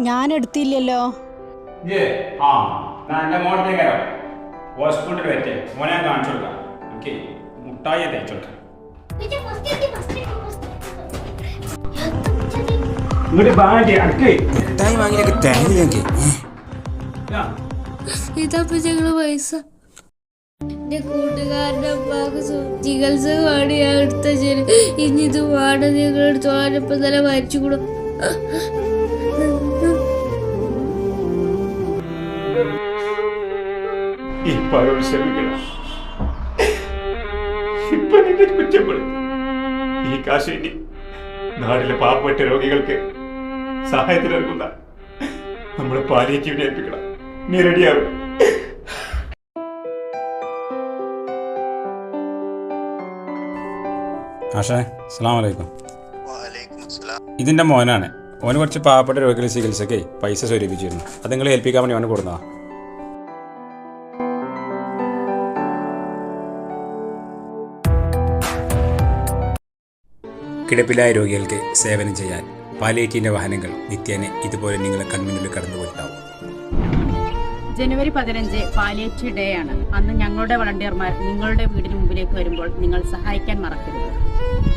ഞാൻ എടുത്തില്ലല്ലോ. മുട്ടായി ഇതപ്പൊ ഞങ്ങൾ പൈസ. എന്റെ കൂട്ടുകാരന്റെ അപ്പാക്ക് ചികിത്സ വേണ്ടി ഞാൻ എടുത്ത ശരി ഇനി ഇത് വേണം നിങ്ങൾ എടുത്തോളാൻ ഇപ്പൊ തന്നെ മരിച്ചുകൂടും ഇപ്പൊ അവരോട് ക്ഷമിക്കണം. ഇപ്പൊ നിന്നെ കുറ്റപ്പെടും ഈ കാശ് ഇനി നാട്ടിലെ പാവപ്പെട്ട രോഗികൾക്ക് സഹായത്തിന് നൽകുന്ന നമ്മുടെ പാലിയേറ്റീവിനെ ഏൽപ്പിക്കണം. നീ റെഡിയാവും. ആഷേ അസ്സാം വലൈക്കും ഇതിന്റെ മോനാണ്. ഓന് കുറച്ച് പാവപ്പെട്ട രോഗികളുടെ ചികിത്സയ്ക്ക് പൈസ സ്വരൂപിച്ചിരുന്നു. അത് നിങ്ങൾ ഏൽപ്പിക്കാൻ വേണ്ടി അവന് കൊടുന്നതാ. കിടപ്പിലായ രോഗികൾക്ക് സേവനം ചെയ്യാൻ പാലേറ്റിന്റെ വാഹനങ്ങൾ നിത്യേന ഇതുപോലെ നിങ്ങളെ കൺമുന്നിൽ കടന്നുപോയിട്ടുണ്ടാവും ജനുവരി പതിനഞ്ച് പാലേറ്റ് ഡേ ആണ്. അന്ന് ഞങ്ങളുടെ വളണ്ടിയർമാർ നിങ്ങളുടെ വീടിന് മുമ്പിലേക്ക് വരുമ്പോൾ നിങ്ങൾ സഹായിക്കാൻ മറക്കരുത്.